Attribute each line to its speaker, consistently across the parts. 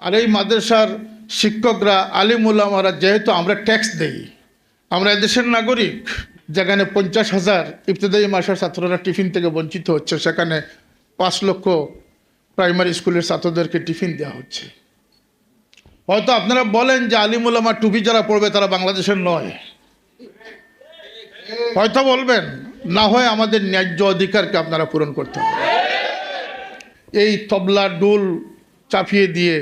Speaker 1: আর এই মাদ্রাসার শিক্ষকরা আলিম উলামারা যেহেতু আমরা ট্যাক্স দেই, আমরা এদেশের নাগরিক, যেখানে পঞ্চাশ হাজার ইবতদায়ী মাসার ছাত্ররা টিফিন থেকে বঞ্চিত হচ্ছে, সেখানে পাঁচ লক্ষ প্রাইমারি স্কুলের ছাত্রদেরকে টিফিন দেওয়া হচ্ছে। হয়তো আপনারা বলেন যে আলিম উলামা টুপি যারা পড়বে তারা বাংলাদেশের নয়। হয়তো বলবেন, না হয় আমাদের ন্যায্য অধিকারকে আপনারা পূরণ করতে হবে। এই তবলা ডুল চাপিয়ে দিয়ে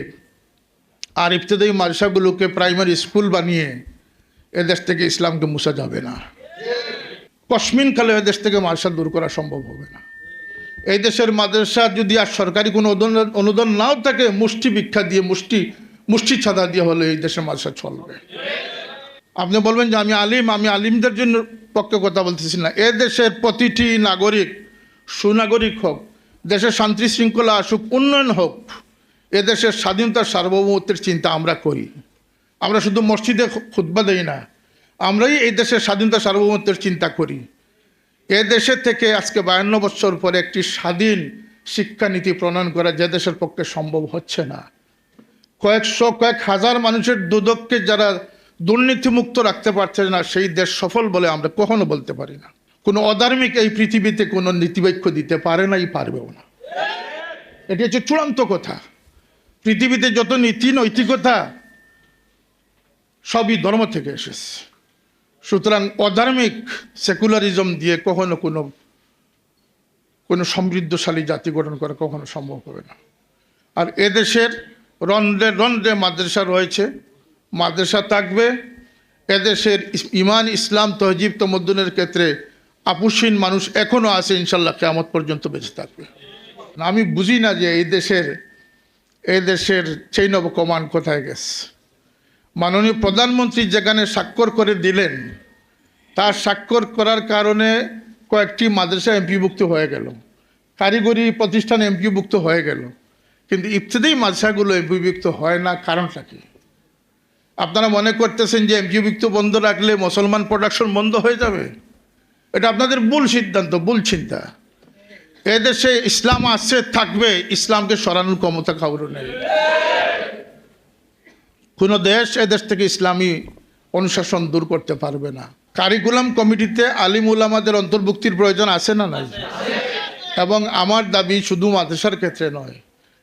Speaker 1: আর ইবতদায়ী মাদ্রাসাগুলোকে প্রাইমারি স্কুল বানিয়ে এদেশ থেকে ইসলামকে মুছা যাবে না। কসমিন কালে এদেশ থেকে মাদ্রাসা দূর করা সম্ভব হবে না। এই দেশের মাদ্রাসা যদি আর সরকারি কোনো অনুদান অনুদান নাও থাকে, মুষ্টি ভিক্ষা দিয়ে, মুষ্টি মুষ্টি ছাদা দিয়ে হলে এই দেশের মাদ্রাসা চলবে। আপনি বলবেন যে আমি আলিম, আমি আলিমদের জন্য পক্ষে কথা বলতেছি না। এ দেশের প্রতিটি নাগরিক, সুনাগরিক হোক, দেশের শান্তি শৃঙ্খলা আসুক, উন্নয়ন হোক এ দেশের স্বাধীনতা সার্বভৌমত্বের চিন্তা আমরা করি। আমরা শুধু মসজিদে খুতবা দেই না, আমরাই এই দেশের স্বাধীনতা সার্বভৌমত্বের চিন্তা করি। এ দেশে থেকে আজকে বায়ান্ন বছর পরে একটি স্বাধীন শিক্ষানীতি প্রণয়ন করা যে দেশের পক্ষে সম্ভব হচ্ছে না। কয়েকশো কয়েক হাজার মানুষের দুদককে যারা দুর্নীতিমুক্ত রাখতে পারছে না, সেই দেশ সফল বলে আমরা কখনো বলতে পারি না। কোনো অধার্মিক এই পৃথিবীতে কোনো নীতিবাক্য দিতে পারে নাই পারবেও না। এটি হচ্ছে চূড়ান্ত কথা। পৃথিবীতে যত নীতি, নৈতিকতা, সবই ধর্ম থেকে এসেছে। সুতরাং অধার্মিক সেকুলারিজম দিয়ে কখনো কোনো কোনো সমৃদ্ধশালী জাতি গঠন করা কখনো সম্ভব হবে না। আর এদেশের রন্ধ্রে রন্ধ্রে মাদ্রাসা রয়েছে, মাদ্রাসা থাকবে। এদেশের ইমান, ইসলাম, তহজিব, তমদ্দুনের ক্ষেত্রে আপুসীন মানুষ এখনও আছে, ইনশাল্লাহ কেমত পর্যন্ত বেঁচে থাকবে। আমি বুঝি না যে এই দেশের এই দেশের চেইন অব কমান্ড কোথায় গেছে? মাননীয় প্রধানমন্ত্রী যেখানে স্বাক্ষর করে দিলেন, তার স্বাক্ষর করার কারণে কয়েকটি মাদ্রাসা এমপিভুক্ত হয়ে গেল, কারিগরি প্রতিষ্ঠান এমপিভুক্ত হয়ে গেল, কিন্তু ইফতেদেই মাদ্রাসাগুলো এমপিভুক্ত হয় না, কারণটা কি? আপনারা মনে করতেছেন যে এমপিভুক্ত বন্ধ রাখলে মুসলমান প্রোডাকশন বন্ধ হয়ে যাবে? এটা আপনাদের ভুল সিদ্ধান্ত, ভুল চিন্তা। এদেশে ইসলাম আসছে থাকবে, ইসলামকে সরানোর ক্ষমতা কারও নেই। কোনো দেশ এদেশ থেকে ইসলামী অনুশাসন দূর করতে পারবে না। কারিকুলাম কমিটিতে আলিম উলামাদের অন্তর্ভুক্তির প্রয়োজন আছে না নাই? এবং আমার দাবি শুধু মাদ্রাসার ক্ষেত্রে নয়,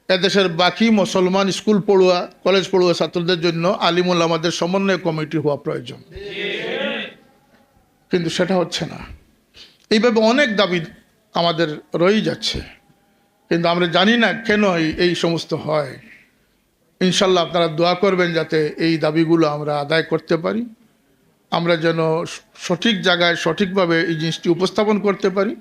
Speaker 1: এদেশের বাকি মুসলমান স্কুল পড়ুয়া, কলেজ পড়ুয়া ছাত্রদের জন্য আলিম উলামাদের সমন্বয় কমিটি হওয়া প্রয়োজন। কিন্তু সেটা হচ্ছে না। এইভাবে অনেক দাবি আমাদের রয়ে যাচ্ছে। কিন্তু আমরা জানি না কেন এই- সমস্ত হয়। ইনশাল্লাহ আপনারা দোয়া করবেন যাতে এই দাবিগুলো আমরা আদায় করতে পারি। আমরা যেন সঠিক জায়গায় সঠিকভাবে এই জিনিসটি উপস্থাপন করতে পারি।